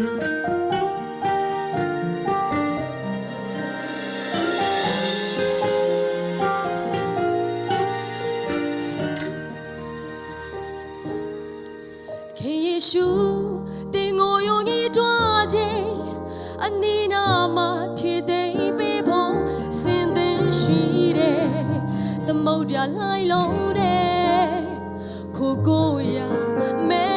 ရှုတင်ကိုယုံကြည်တွားခြင်းအနိနာမှာဖြစ်သိမ့်ပေးဖို့စင်သင်ရှိတယ်သမုတ်ရလှိုင်းလုံးတယ်ခိုကိုရမဲ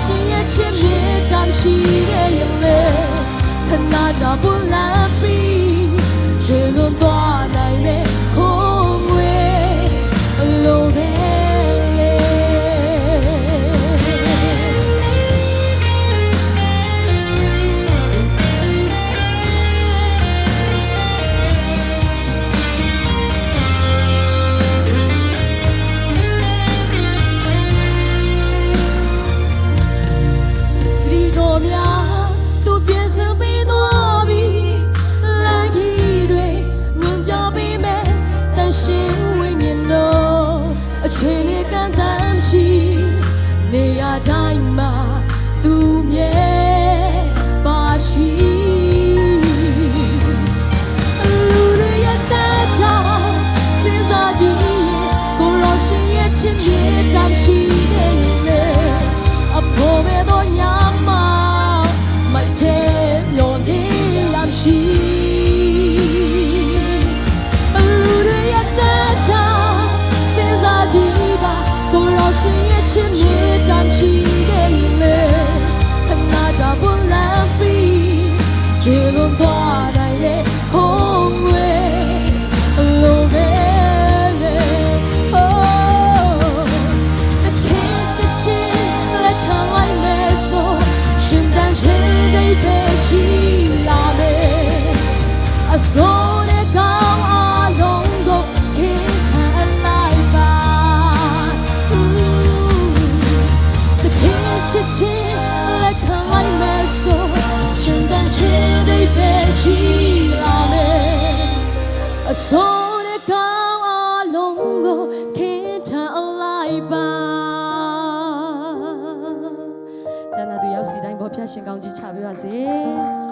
心也切灭，但是也眼泪，看那张不来。 တိုင်းမှာသူမြဲပါရှိလူတွေရဲ့တတ်တော်စဉ်းစားကြည့်ကိုရောရှင်ရဲ့ချစ်မြေတောင်ရှိ အစိုးရကောင်းအလုံးကိုခင်ထားလိုက်ပါကျန်တဲ့သူရောက်စီတိုင်းဘောဖျက်ရှင်ကောင်းကြီးချပေးပါစေ